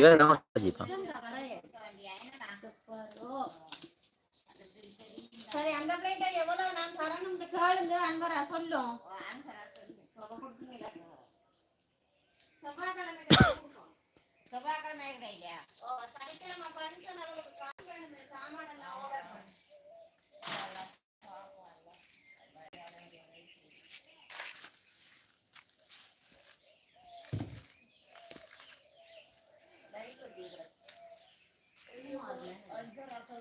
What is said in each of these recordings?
என்ன வச்சுப்பான் சரி அந்த பிளேட்டை எவ்வளவு நான் தரணும்னு கேளுங்க அன்பரா சொல்லும் செவ்வாய்க்கிழமை கிடையாது ஓ, சனிக்கிழமை சாமான்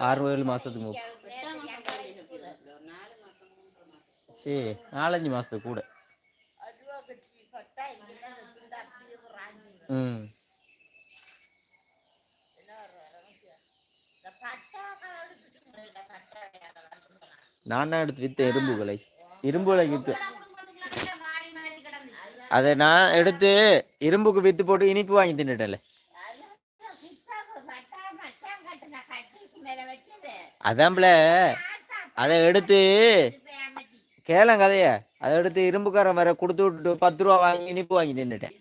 ஆறு ஏழு மாதத்துக்கு முப்பது சரி நாலஞ்சு மாதத்துக்கு கூட. ம். நான் எடுத்து விற்றேன் இரும்புகளை. விலை இரும்பு விலைக்கு விற்று அதை நான் எடுத்து இரும்புக்கு வித்து போட்டு இனிப்பு வாங்கி தின்னுட்டேன்ல. அதான்ல அதை எடுத்து கேளங்க கதைய அதை எடுத்து இரும்புக்காரன் வர கொடுத்து விட்டு பத்து ரூபா வாங்கி இனிப்பு வாங்கி நின்றுட்டேன்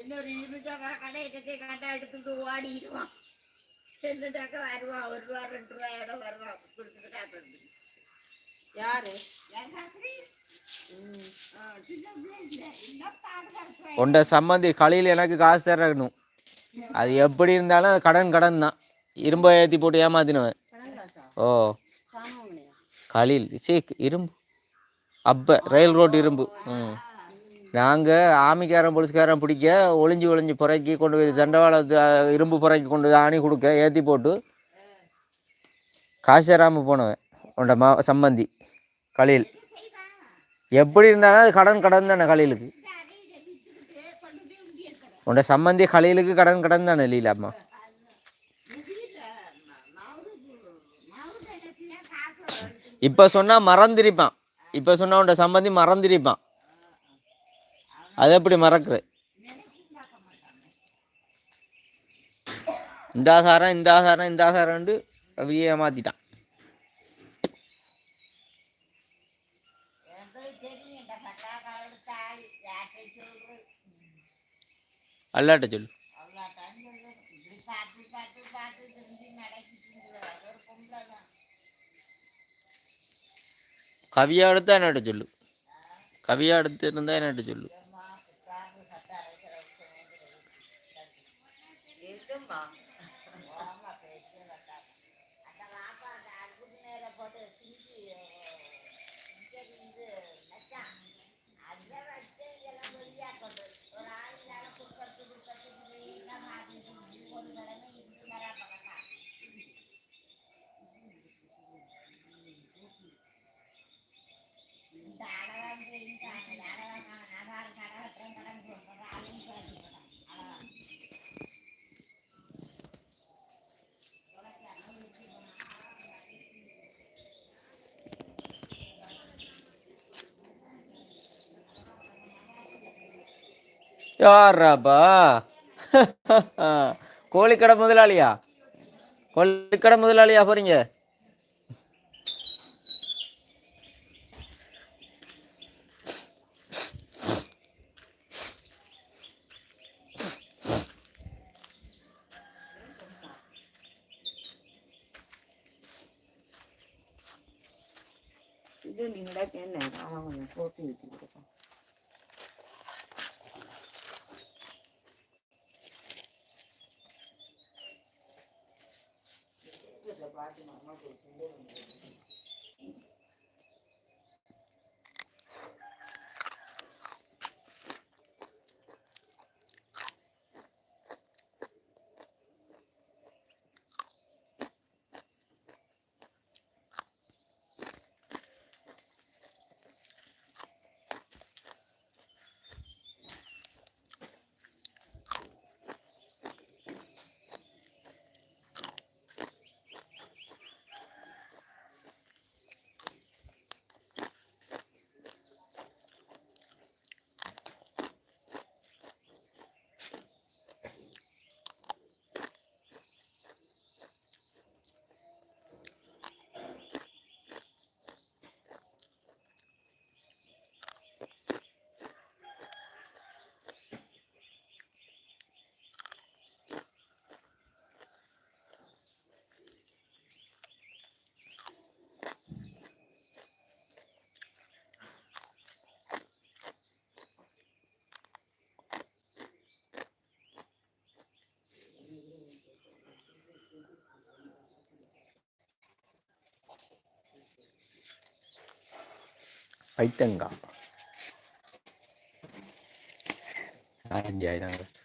இன்னொரு இருபது கடையை கண்டா எடுத்துட்டு ஓடிடுவான். ரெண்டு என்னட்டாக்க வருவான் ஒரு ரூபா ரெண்டு ரூபாயோட வருவான் கொடுத்துட்டு காட்டுறது யாரு? உண்ட சம்மந்தி களியில் எனக்கு காசு தரணும். அது எப்படி இருந்தாலும் அது கடன் கடன் தான் இரும்பை ஏற்றி போட்டு ஏமாத்தினவன். ஓ. களில். சே இரும்பு. அப்ப ரயில் ரோடு இரும்பு. ம். நாங்கள் ஆமிக்காரன் போலீஸ்காரன் பிடிக்க ஒளிஞ்சு ஒளிஞ்சு புறக்கி கொண்டு போய் தண்டவாள இரும்பு புறக்கி கொண்டு ஆணி கொடுக்க ஏற்றி போட்டு காசு தராமல் போனவன். உண்ட மா சம்மந்தி களில் எப்படி இருந்தாலும் அது கடன் கடன் தானே களிலுக்கு உண்ட சம்மந்தி களிலுக்கு கடன் கடன் தானே லீலாம்மா இப்போ சொன்னால் மறந்திருப்பான். இப்போ சொன்னால் உண்ட சம்பந்தி மறந்திருப்பான். அது எப்படி மறக்குது? இந்த ஆசாரம் இந்த ஆசாரம் இந்த ஆசாரம்ண்டு அப்படியே ஏமாத்திட்டான். അല്ലാട്ടെ ചൊല്ലു. കവിയ അതിനായിട്ട് ചൊല്ലു. കവിയ അടുത്തിരുന്നതിനായിട്ട് ചൊല്ലു. யாராப்பா கோழிக்கடை முதலாளியா? கோழிக்கடை முதலாளியா போறீங்க? இது நீங்களா என்ன அவங்க போட்டு வச்சுருக்கோம் 相手が。アイディな。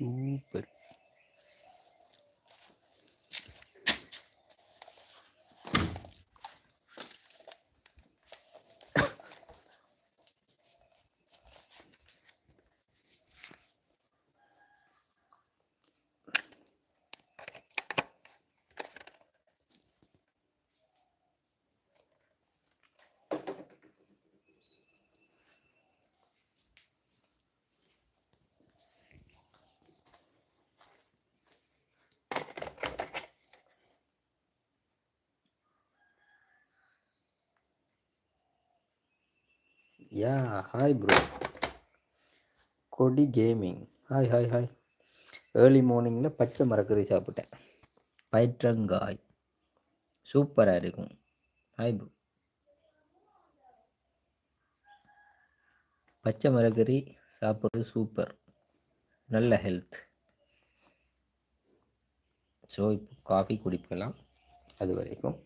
சூப்பர் யா ஹாய் ப்ரோ கொடி gaming hi hi hi early மார்னிங்கில் பச்சை மரக்கறி சாப்பிட்டேன். பயிற்றங்காய். சூப்பராக இருக்கும். ஹாய் ப்ரோ பச்சை மரக்கறி சாப்பிட்றது சூப்பர் நல்ல ஹெல்த் ஸோ இப்போ காஃபி குடிக்கலாம். அது வரைக்கும்.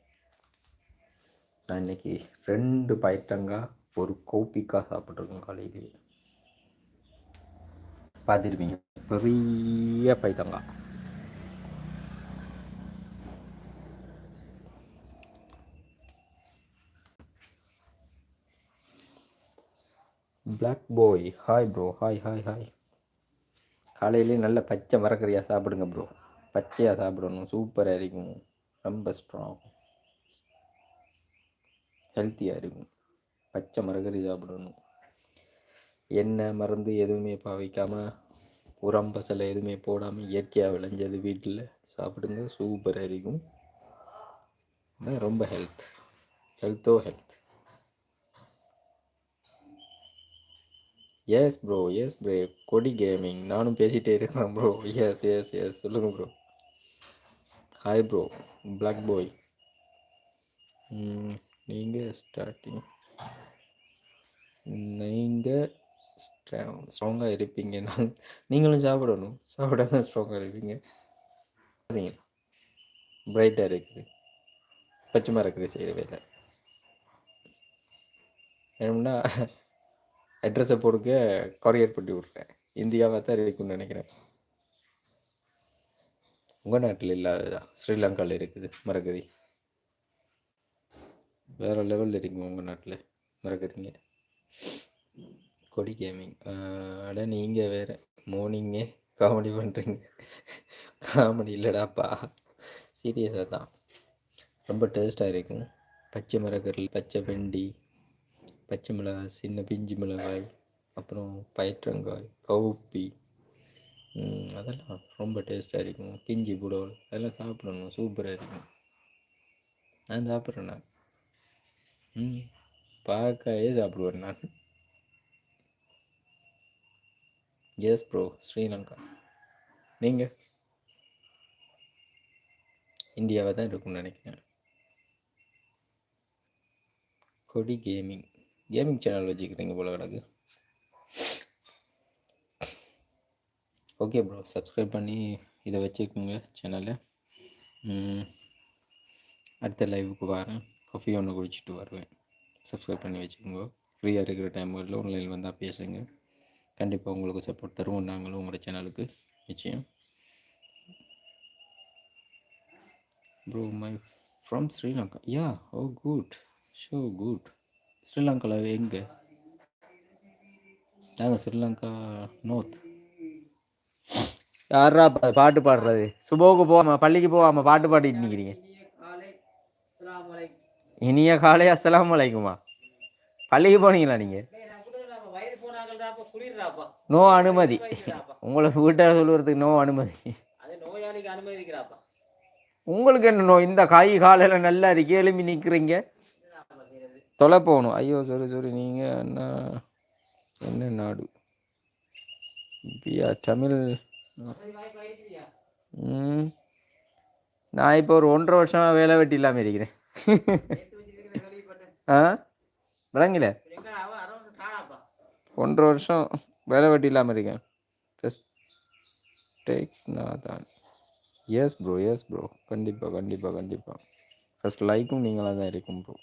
நான் இன்னைக்கு ரெண்டு பயிற்றங்காய் ஒரு கோப்பிக்காக சாப்பிட்ருக்கோம் காலையிலேயே பார்த்துருப்பீங்க. பெரிய பைத்தங்காய் black boy hi bro hi hi hi காலையிலே நல்ல பச்சை மரக்கறியாக சாப்பிடுங்க ப்ரோ பச்சையாக சாப்பிடணும். சூப்பராக இருக்கும். ரொம்ப ஸ்ட்ராங் ஹெல்த்தியாக இருக்கும். பச்சை மரகறி சாப்பிடணும். எண்ணெய் மருந்து எதுவுமே பாவிக்காமல் உரம் பசலை எதுவுமே போடாமல் இயற்கையாக விளைஞ்சது வீட்டில் சாப்பிடுங்க. சூப்பராக இருக்கும் ரொம்ப health ஹெல்த்தோ health yes bro yes bro Kodi gaming நானும் பேசிகிட்டே இருக்கேன் ப்ரோ எஸ் எஸ் எஸ் சொல்லுங்கள் bro hi bro black boy நீங்கள் ஸ்டார்டிங் நீங்கள் ஸ்ட்ராங்காக இருப்பீங்க. நான் நீங்களும் சாப்பிடணும். சாப்பிட தான் ஸ்ட்ராங்காக இருப்பீங்க. சரிங்களா பிரைட்டாக இருக்குது. பச்சை இருக்குது செய்கிற வேலை வேணும்னா அட்ரஸை போடுங்க. கொரியர் பண்ணி விட்றேன். இந்தியாவாக தான் இருக்குன்னு நினைக்கிறேன். உங்கள் நாட்டில் இல்லாததான் ஸ்ரீலங்காவில் இருக்குது. மரகதி. வேறு லெவலில் இருக்குங்க உங்கள் நாட்டில்? மறக்கிறீங்க கொடி கேமிங் அட நீங்கள் வேறு. மார்னிங்கே காமெடி பண்ணுறீங்க காமெடி இல்லைடாப்பா சீரியஸாக தான் ரொம்ப டேஸ்ட்டாக இருக்கும். பச்சை மிளகரில் பச்சை வெண்டி பச்சை மிளகாய் சின்ன பிஞ்சு மிளகாய் அப்புறம் பயிற்றங்காய் கவுப்பி. அதெல்லாம் ரொம்ப டேஸ்ட்டாக இருக்கும். பிஞ்சு புடவல் அதெல்லாம் சாப்பிடணும். சூப்பராக இருக்கும். நான் சாப்பிட்றேன் நான் ம். பார்க்கவே சாப்பிடுவேன் நான் எஸ் ப்ரோ ஸ்ரீலங்கா. நீங்கள் இந்தியாவை தான் இருக்கும்னு நினைக்கிறேன். கொடி கேமிங் கேமிங் சேனல் வச்சுக்கிறீங்க போல கிடக்கு. ஓகே ப்ரோ சப்ஸ்கிரைப் பண்ணி இதை வச்சுக்கோங்க சேனலை அடுத்த லைவுக்கு வரேன். காஃபி ஒன்று குடிச்சிட்டு வருவேன். சப்ஸ்கிரைப் பண்ணி வச்சுக்கோங்க. ஃப்ரீயாக இருக்கிற டைம்களில் ஆன்லைனில் வந்தால் பேசுங்க. கண்டிப்பாக உங்களுக்கு சப்போர்ட் தருவோம் நாங்களும் உங்களோட சேனலுக்கு நிச்சயம். Bro my from Sri Lanka yeah oh good show good ஸ்ரீலங்காவில் எங்கே? நாங்கள் ஸ்ரீலங்கா நோர்த் யாரா பா- பாட்டு பாடுறது? சுபோவுக்கு போகாமல் பள்ளிக்கு போகாமல் பாட்டு பாடிட்டு நிற்கிறீங்க இனிய காலை அஸ்லாம் வலைக்குமா பள்ளிக்கு போனீங்களா நீங்கள் நோ அனுமதி. உங்களை வீட்டை சொல்லுறதுக்கு நோ அனுமதி. உங்களுக்கு என்ன நோ? இந்த காய் காலையில் நல்லா இருக்கு எலும்பி நிற்கிறீங்க தொலை போகணும். ஐயோ சரி சரி நீங்கள் என்ன என்ன நாடு? பியா தமிழ்? நான் இப்போ ஒரு ஒன்றரை வருஷமாக வேலை வெட்டி இல்லாமல் இருக்கிறேன். ஆ? விளங்கல. ஒன்றரை வருஷம் வேலை வெட்டி இல்லாமல் இருக்கேன். டேக் நான் தான் எஸ் ப்ரோ எஸ் ப்ரோ கண்டிப்பாக கண்டிப்பாக கண்டிப்பாக ஃபஸ்ட் லைக்கும் நீங்களாக தான் இருக்கும் bro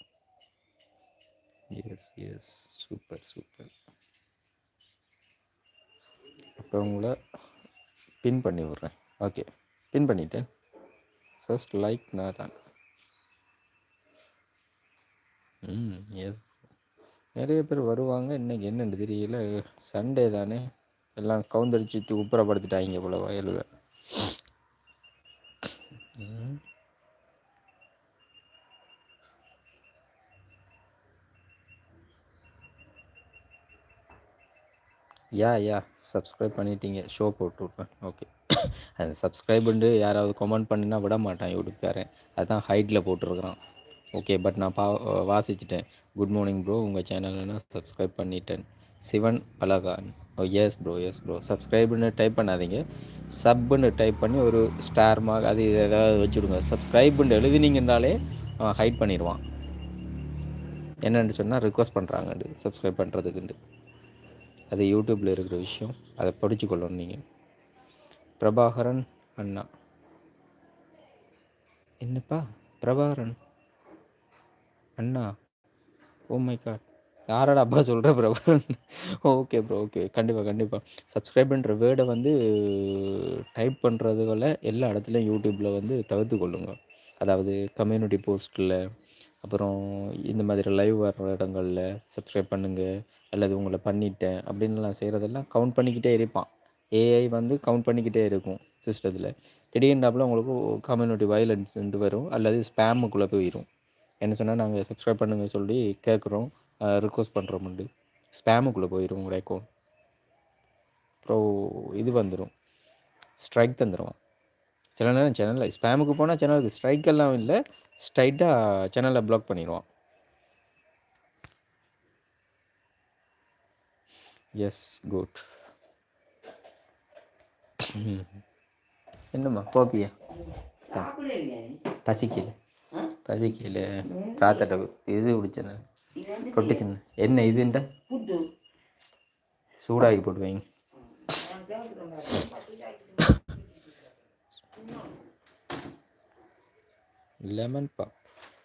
yes yes super super இப்போ உங்களை பின் பண்ணி விட்றேன். ஓகே பின் பண்ணிட்டேன். ஃபர்ஸ்ட் லைக் நான் தான் ம் எஸ் நிறைய பேர் வருவாங்க. இன்னைக்கு என்னென்னு தெரியல. சண்டே தானே. எல்லாம் கவுந்தடிச்சு உப்புறப்படுத்திட்டாங்க போல வயலுக. யா யா. சப்ஸ்கிரைப் பண்ணிட்டீங்க. ஷோ போட்டு விட்றேன். ஓகே அந்த பண்ணிட்டு யாராவது கமெண்ட் பண்ணினா விட மாட்டான் யூடியூப்காரன் அதான் ஹைட்டில் போட்டிருக்கிறான். ஓகே பட் நான் பா வாசிச்சிட்டேன். குட் மார்னிங் ப்ரோ உங்கள் சேனலை நான் சப்ஸ்கிரைப் பண்ணிட்டேன். சிவன் அழகான். Oh yes bro yes bro சப்ஸ்கிரைப்னு டைப் பண்ணாதீங்க. சப்புன்னு டைப் பண்ணி ஒரு ஸ்டார் மார்க் அது ஏதாவது வச்சுடுங்க. சப்ஸ்கிரைப்னு எழுதினீங்கன்னாலே அவன் ஹைட் பண்ணிடுவான். என்னென்னு சொன்னால் ரிக்வஸ்ட் பண்ணுறாங்கண்டு சப்ஸ்கிரைப் பண்ணுறதுக்குண்டு அது யூடியூப்பில் இருக்கிற விஷயம். அதை படித்து கொள்ளணும் நீங்கள் பிரபாகரன் அண்ணா. என்னப்பா? பிரபாகரன். அண்ணா ஓ மை காட் யாரடா அப்பா சொல்கிற ப்ரோ ஓகே ப்ரோ ஓகே கண்டிப்பாக கண்டிப்பாக சப்ஸ்கிரைப்ன்ற வேர்டை வந்து டைப் பண்ணுறதுகளை எல்லா இடத்துலையும் யூடியூப்பில் வந்து தவிர்த்து கொள்ளுங்க. அதாவது கம்யூனிட்டி போஸ்ட்டில் அப்புறம் இந்த மாதிரி லைவ் வர்ற இடங்களில் சப்ஸ்கிரைப் பண்ணுங்கள் அல்லது உங்களை பண்ணிட்டேன் அப்படின்லாம் செய்கிறதெல்லாம் கவுண்ட் பண்ணிக்கிட்டே இருப்பான். ஏஐ வந்து கவுண்ட் பண்ணிக்கிட்டே இருக்கும் சிஸ்டத்தில் திடீர்னாப்பில் உங்களுக்கு கம்யூனிட்டி வயலன்ஸ் வரும் அல்லது ஸ்பேமுக்குள்ளே போயிடும் என்ன சொன்னால் நாங்கள் சப்ஸ்கிரைப் பண்ணுங்க சொல்லி கேட்குறோம் ரிக்வஸ்ட் பண்ணுறோம்ண்டு ஸ்பேமுக்குள்ளே போயிடும் உங்களோட அக்கௌண்ட் அப்புறம் இது வந்துடும் ஸ்ட்ரைக் தந்துடுவான் சில நேரம் சேனலில் ஸ்பேமுக்கு போனால் சேனலுக்கு ஸ்ட்ரைக் எல்லாம் இல்லை ஸ்ட்ரைட்டாக சேனலை பிளாக் பண்ணிடுவான் எஸ் குட் என்னம்மா கோபியா? நீ? பசிக்கல? பசிக்கல ராத்தட்ட இது குடிச்சேன். ரொட்டி சின்ன என்ன புட்டு. சூடாகி போட்டு வைங்க லெமன் பாப்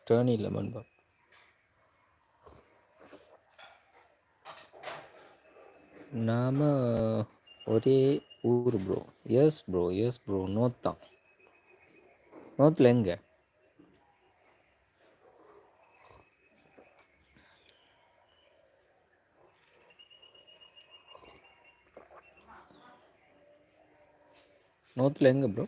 டேர்னி லெமன் பாப் நாம ஒரே ஊர் bro yes bro yes bro north தான் நோத்தில் எங்கே? நோத்தில் எங்கே ப்ரோ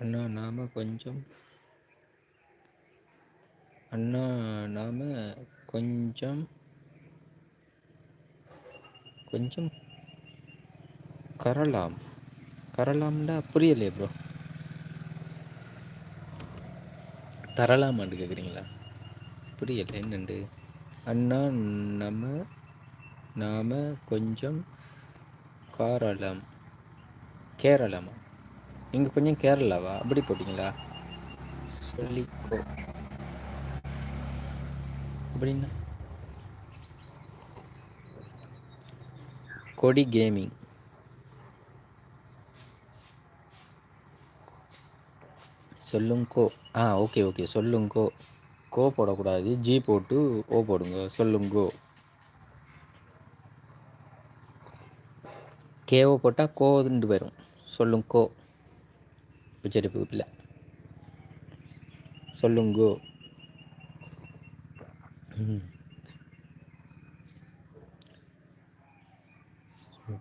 அண்ணா நாம் கொஞ்சம் அண்ணா நாம் கொஞ்சம் கொஞ்சம் கரலாம். கரலாம்டா புரியலையே ப்ரோ தரலாமான்னு கேட்குறீங்களா புரியல என்னண்டு? அண்ணா நம்ம நாம கொஞ்சம் காரளம் கேரளமா? நீங்கள் கொஞ்சம் கேரளாவா? அப்படி போட்டிங்களா? சொல்லிக்கோ. அப்படின்னா? கொடி கேமிங். சொல்லுங்கோ. Ah okay okay. சொல்லுங்கோ. கோ போடக்கூடாது ஜி போட்டு ஓ போடுங்க. சொல்லுங்கோ கேஓ போட்டால் கோதுண்டு வரும் சொல்லுங்கோ உச்சரிப்பு இல்லை சொல்லுங்கோ கோ.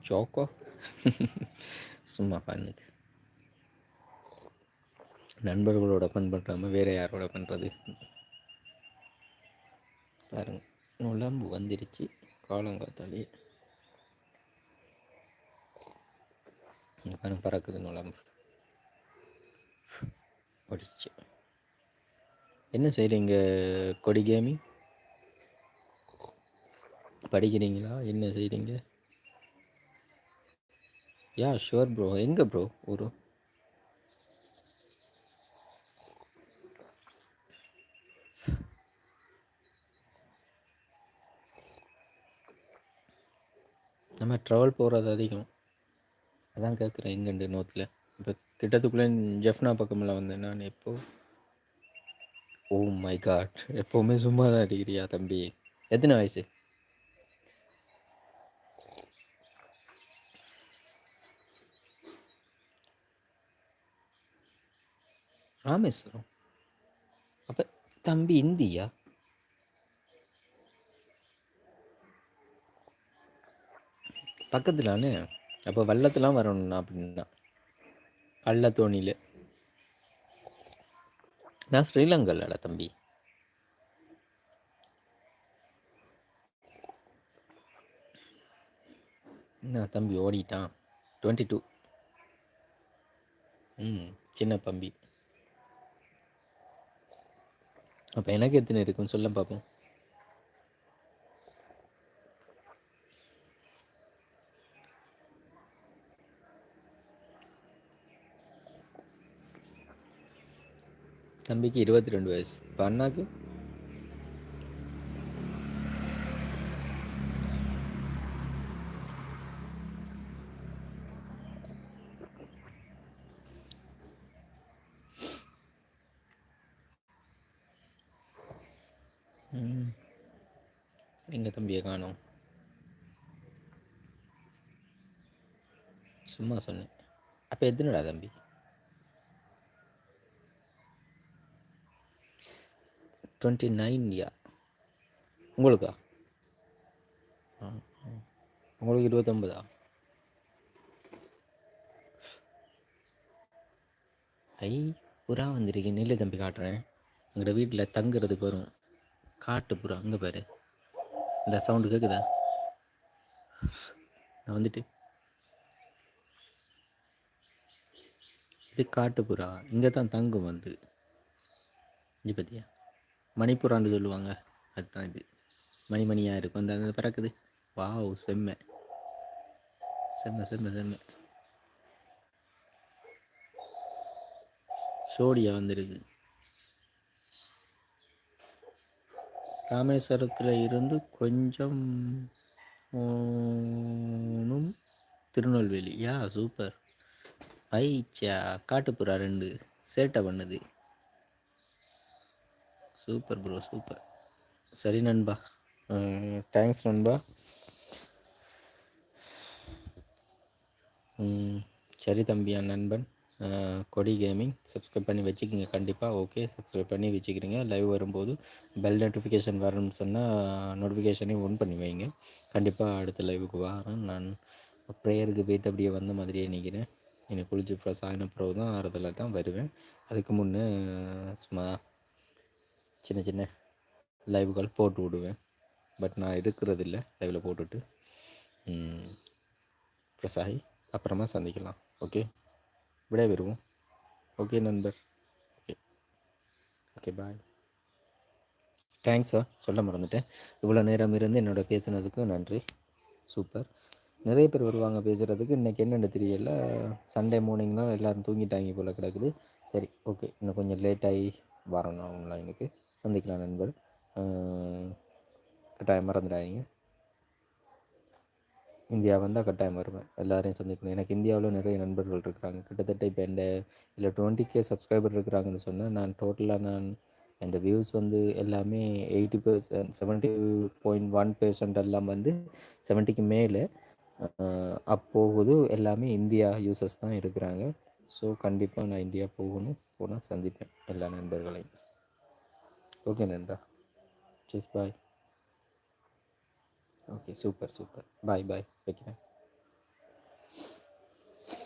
ஜோக்கோ. சும்மா பண்ணுங்க. நண்பர்களோட ஃபன் வேறு யாரோட பண்ணுறது பாருங்க. நுழம்பு வந்துருச்சு. காலங்காத்தாலே. பாருங்க பறக்குது நுழம்பு. படிச்சு. என்ன செய்கிறீங்க கொடி கேமி படிக்கிறீங்களா? என்ன செய்கிறீங்க யா ஷுவர் ப்ரோ எங்கே ப்ரோ ஊரு? நம்ம ட்ராவல் போகிறது அதிகம். அதான் கேட்குறேன் எங்கண்டு நோத்தில் இப்போ கிட்டத்துக்குள்ளே ஜெஃப்னா பக்கமெல்லாம் வந்தேன் நான் எப்போ? Oh ஓ மை காட் எப்போவுமே சும்மா தான் அடிக்கிறியா தம்பி? எத்தனை வயசு? ராமேஸ்வரம்? அப்போ தம்பி இந்தியா? பக்கத்துலானே அப்போ வெள்ளத்துலாம் வரணும்ண்ணா அப்படின்னா. கள்ளத்தோணியில் நான் ஸ்ரீலங்காலடா தம்பி. என்ன தம்பி ஓடிட்டான்? டுவெண்ட்டி டூ ம் சின்ன தம்பி. அப்போ எனக்கு எத்தனை இருக்குன்னு சொல்ல பார்ப்போம் தம்பிக்கு இருபத்தி ரெண்டு வயசு. இப்போ அண்ணாக்கு? எங்கள் தம்பியை காணோம். சும்மா சொன்னேன். அப்போ எத்தனைடா தம்பி? டுவெண்ட்டி நைன் யா உங்களுக்கா? ஆ, ஆ. உங்களுக்கு இருபத்தொம்பதா ஐ புறா வந்திருக்கு. நெல்லு தம்பி காட்டுறேன். எங்களோட வீட்டில் தங்குறதுக்கு வரும். காட்டு புறா அங்கே பாரு. இந்த சவுண்டு கேட்குதா நான் வந்துட்டு. இது காட்டு புறா. இங்கே தான் தங்கும் வந்து. இது பார்த்தியா மணிப்புறான்னு சொல்லுவாங்க. அதுதான் இது. மணிமணியாக இருக்கும். அந்த அந்த பறக்குது. வாவ் செம்ம. செம்ம செம்ம செம்ம. சோடியா வந்திருக்கு. ராமேஸ்வரத்தில் இருந்து கொஞ்சம் போகணும் திருநெல்வேலி. யா சூப்பர். ஐச்சா காட்டுப்புறா ரெண்டு. சேட்டை பண்ணுது. Super bro super. சரி நண்பா. தேங்க்ஸ் நண்பா. சரி தம்பியா நண்பன். கொடி கேமிங் சப்ஸ்கிரைப் பண்ணி வச்சுக்கோங்க. கண்டிப்பாக ஓகே சப்ஸ்கிரைப் பண்ணி வச்சுக்கிறீங்க லைவ் வரும்போது பெல் நோட்டிஃபிகேஷன் வரணும்னு சொன்னால் நோட்டிஃபிகேஷனையும் ஒன் பண்ணி வைங்க. கண்டிப்பாக அடுத்த லைவுக்கு வரேன். நான் ப்ரேயருக்கு போயிட்டு அப்படியே வந்த மாதிரியே நிற்கிறேன் எனக்கு குளிச்சு ஃப்ரெஷ் ஆகின பிறகு தான் ஆறுதலாக தான் வருவேன். அதுக்கு முன்னே சும்மா சின்ன சின்ன லைவுகள் போட்டு விடுவேன். பட் நான் இருக்கிறதில்ல லைவில் போட்டுவிட்டு ப்ரெஸ் ஆகி அப்புறமா சந்திக்கலாம். ஓகே விடை வருவோம் ஓகே நண்பர். ஓகே ஓகே பாய் தேங்க்ஸா சொல்ல மறந்துட்டேன். இவ்வளோ நேரம் இருந்து என்னோட பேசுனதுக்கு நன்றி. சூப்பர் நிறைய பேர் வருவாங்க பேசுகிறதுக்கு இன்றைக்கி என்னென்னு தெரியல. சண்டே மார்னிங் தான் எல்லோரும் தூங்கிட்டாங்க போல் கிடக்குது. சரி ஓகே இன்னும் கொஞ்சம் லேட்டாகி வரணும் ஆன்லைனுக்கு சந்திக்கலாம் நண்பர். கட்டாயம் மறந்துடாதீங்க. இந்தியா வந்தால் கட்டாயம் வருவேன். எல்லாரையும் சந்திக்கணும். எனக்கு இந்தியாவில் நிறைய நண்பர்கள் இருக்கிறாங்க. கிட்டத்தட்ட இப்போ எந்த இல்லை டுவெண்ட்டி கே சப்ஸ்கிரைபர் இருக்கிறாங்கன்னு சொன்னால் நான் டோட்டலாக நான் என் வியூஸ் வந்து எல்லாமே eighty percent seventy point one percent எல்லாம் வந்து செவன்ட்டிக்கு மேலே. அப்போகுது எல்லாமே இந்தியா யூசர்ஸ் தான் இருக்கிறாங்க. ஸோ கண்டிப்பாக நான் இந்தியா போகணும். போனால் சந்திப்பேன். எல்லா நண்பர்களையும். ஓகே நண்பா. Sis bye okay super super bye bye வைக்கிறேன்.